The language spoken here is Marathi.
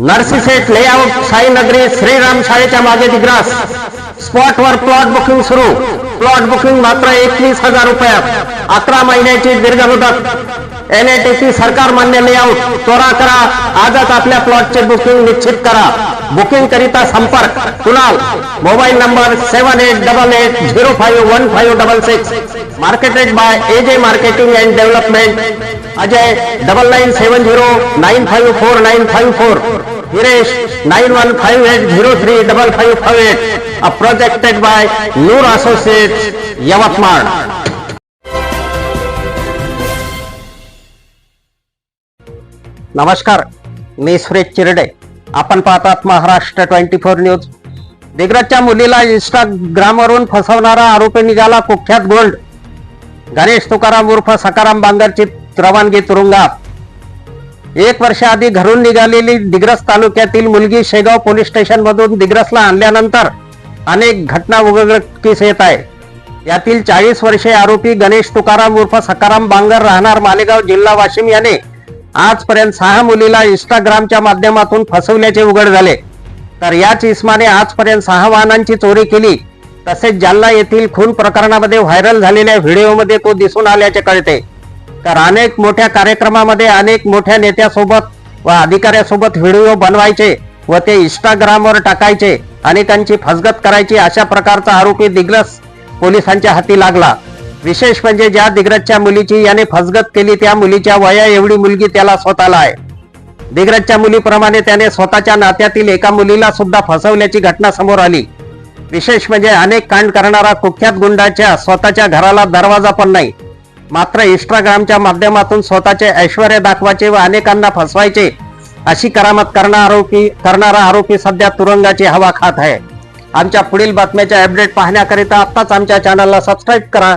नर्सिसेट लेआउट साई नगरी श्रीराम शाळेच्या मागे दिग्रास. स्पॉटवर प्लॉट बुकिंग सुरू. प्लॉट बुकिंग मात्र एकवीस हजार रुपयात. अकरा महिन्याची दीर्घ एनआयटीसी सरकार मान्य लेआउट त्वरा करा. आजच आपल्या प्लॉटचे बुकिंग निश्चित करा. बुकिंग करिता संपर्क. Kunal? Mobile number seven eight double eight zero five one five double six marketed by A J marketing and development Ajay double nine seven zero nine five four nine five four Hiresh nine one five eight zero three double five five eight a projected by Noor associates Yavatmal नमस्कार मी सुरेश चिरडे. आपण पाहतात महाराष्ट्र ट्वेंटी फोर न्यूज. दिग्रजच्या मुलीला इंस्टाग्रामवरून फसवणारा आरोपी निघाला कुख्यात गोल्ड. गणेश तुकाराम उर्फ सकाराम बांगरची रवानगी तुरुंगात. एक वर्षाआधी घरून निघालेली दिग्रस तालुक्यातील मुलगी शेगाव पोलीस स्टेशनमधून दिग्रसला आणल्यानंतर अनेक घटना उघडकीस येत आहे. यातील चाळीस वर्षे आरोपी गणेश तुकाराम उर्फ सकाराम बांगर राहणार मालेगाव जिल्हा वाशिम याने आजपर्यंत सहा मुलीला इंस्टाग्रामच्या माध्यमातून फसवल्याचे उघड झाले. तर याच इस्माने आजपर्यंत सहा वाहनांची चोरी केली. तसेच जालना येथील खून प्रकरणामध्ये व्हायरल झालेल्या व्हिडिओमध्ये तो दिसून आल्याचे कळते. तर अनेक मोठ्या कार्यक्रमामध्ये अनेक मोठ्या नेत्यासोबत व अधिकाऱ्यासोबत व्हिडिओ बनवायचे व ते इंस्टाग्रामवर टाकायचे अनेकांची फसगत करायची अशा प्रकारचा आरोपी दिग्रस पोलिसांच्या हाती लागला. विशेष म्हणजे ज्या दिग्रजच्या मुलीची याने फसगत केली त्या मुलीच्या वया एवढी मुलगी त्याला स्वतःला आहे. दिग्रजच्या मुलीप्रमाणे त्याने स्वतःच्या नात्यातील एका मुलीला सुद्धा फसवल्याची घटना समोर आली. विशेष म्हणजे अनेक कांड करणारा कुख्यात गुंडाच्या स्वतःच्या घराला दरवाजा पण नाही. मात्र इंस्टाग्रामच्या माध्यमातून स्वतःचे ऐश्वर्य दाखवायचे व अनेकांना फसवायचे अशी करामत करणारा आरोपी करणारा आरोपी सध्या तुरुंगाची हवा खात आहे. आमच्या पुढील बातम्याच्या अपडेट पाहण्याकरिता आत्ताच आमच्या चॅनलला सबस्क्राईब करा.